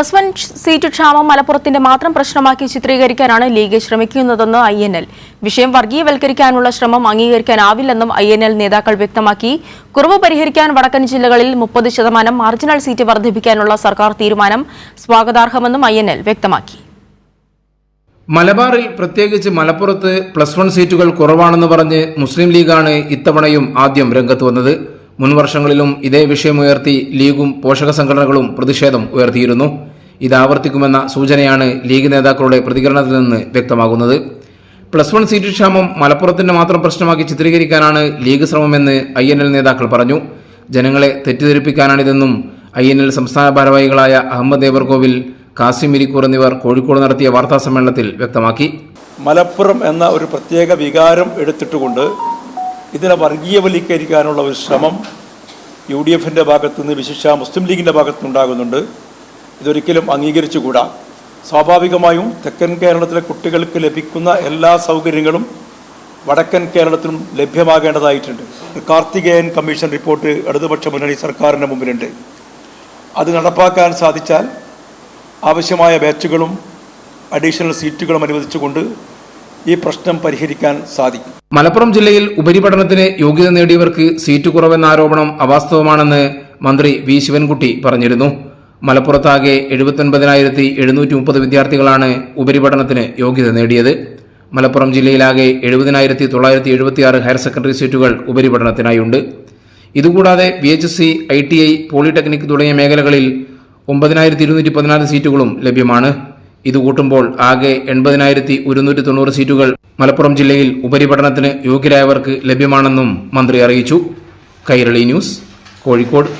Plus one seat ക്ഷാമം മലപ്പുറത്തിന്റെ മാത്രം പ്രശ്നമാക്കി ചിത്രീകരിക്കാനാണ് ലീഗ് ശ്രമിക്കുന്നതെന്ന് ഐ എൻ എൽ. വിഷയം വർഗീയവൽക്കരിക്കാനുള്ള ശ്രമം അംഗീകരിക്കാനാവില്ലെന്നും ഐ എൻ എൽ നേതാക്കൾ വ്യക്തമാക്കി. കുറവ് പരിഹരിക്കാൻ വടക്കൻ ജില്ലകളിൽ മുപ്പത് ശതമാനം മാർജിനൽ സീറ്റ് വർദ്ധിപ്പിക്കാനുള്ള സർക്കാർ തീരുമാനം സ്വാഗതാർഹമെന്നും ഐ എൻ എൽ വ്യക്തമാക്കി. മലബാറിൽ പ്രത്യേകിച്ച് മലപ്പുറത്ത് പ്ലസ് വൺ സീറ്റുകൾ കുറവാണെന്ന് പറഞ്ഞ് മുസ്ലിം ലീഗാണ് ഇത്തവണയും ആദ്യം രംഗത്ത് വന്നത്. മുൻ വർഷങ്ങളിലും ഇതേ വിഷയമുയർത്തി ലീഗും പോഷക സംഘടനകളും പ്രതിഷേധം ഉയർത്തിയിരുന്നു. ഇത് ആവർത്തിക്കുമെന്ന സൂചനയാണ് ലീഗ് നേതാക്കളുടെ പ്രതികരണത്തിൽ നിന്ന് വ്യക്തമാകുന്നത്. പ്ലസ് വൺ സീറ്റ് ക്ഷാമം മലപ്പുറത്തിന്റെ മാത്രം പ്രശ്നമാക്കി ചിത്രീകരിക്കാനാണ് ലീഗ് ശ്രമമെന്ന് ഐ എൻ എൽ നേതാക്കൾ പറഞ്ഞു. ജനങ്ങളെ തെറ്റിദ്ധരിപ്പിക്കാനാണിതെന്നും ഐ എൻ എൽ സംസ്ഥാന ഭാരവാഹികളായ അഹമ്മദ് ദേവർകോവിൽ കാസിം ഇരിക്കൂർ എന്നിവർ കോഴിക്കോട് നടത്തിയ വാർത്താ സമ്മേളനത്തിൽ വ്യക്തമാക്കി. മലപ്പുറം എന്ന ഒരു പ്രത്യേക വികാരം എടുത്തിട്ടുകൊണ്ട് ഇതിനെ വർഗീയവൽക്കരിക്കാനുള്ള ഒരു ശ്രമം യു ഡി എഫിന്റെ ഭാഗത്തുനിന്ന് വിശിഷ്ട മുസ്ലിം ലീഗിന്റെ ഭാഗത്തുനിന്നുണ്ടാകുന്നുണ്ട്. ഇതൊരിക്കലും അംഗീകരിച്ചുകൂടാ. സ്വാഭാവികമായും തെക്കൻ കേരളത്തിലെ കുട്ടികൾക്ക് ലഭിക്കുന്ന എല്ലാ സൗകര്യങ്ങളും വടക്കൻ കേരളത്തിലും ലഭ്യമാകേണ്ടതായിട്ടുണ്ട്. കാർത്തികേയൻ കമ്മീഷൻ റിപ്പോർട്ട് ഇടതുപക്ഷ മുന്നണി സർക്കാരിന്റെ മുമ്പിലുണ്ട്. അത് നടപ്പാക്കാൻ സാധിച്ചാൽ ആവശ്യമായ ബാച്ചുകളും അഡീഷണൽ സീറ്റുകളും അനുവദിച്ചുകൊണ്ട് ഈ പ്രശ്നം പരിഹരിക്കാൻ സാധിക്കും. മലപ്പുറം ജില്ലയിൽ ഉപരിപഠനത്തിന് യോഗ്യത നേടിയവർക്ക് സീറ്റ് കുറവെന്ന ആരോപണം അവാസ്തവമാണെന്ന് മന്ത്രി വി. ശിവൻകുട്ടി പറഞ്ഞിരുന്നു. മലപ്പുറത്താകെ എഴുപത്തൊൻപതിനായിരത്തി എഴുന്നൂറ്റി മുപ്പത് വിദ്യാർത്ഥികളാണ് ഉപരിപഠനത്തിന് യോഗ്യത നേടിയത്. മലപ്പുറം ജില്ലയിലാകെ എഴുപതിനായിരത്തി തൊള്ളായിരത്തി എഴുപത്തിയാറ് ഹയർ സെക്കൻഡറി സീറ്റുകൾ ഉപരിപഠനത്തിനായുണ്ട്. ഇതുകൂടാതെ B H S C I T I polytechnic തുടങ്ങിയ മേഖലകളിൽ ഒമ്പതിനായിരത്തി ഇരുന്നൂറ്റി പതിനാല് സീറ്റുകളും ലഭ്യമാണ്. ഇത് കൂട്ടുമ്പോൾ ആകെ എൺപതിനായിരത്തി ഒരുന്നൂറ്റി തൊണ്ണൂറ് സീറ്റുകൾ മലപ്പുറം ജില്ലയിൽ ഉപരിപഠനത്തിന് യോഗ്യരായവർക്ക് ലഭ്യമാണെന്നും മന്ത്രി അറിയിച്ചു. കൈരളി ന്യൂസ് കോഴിക്കോട്.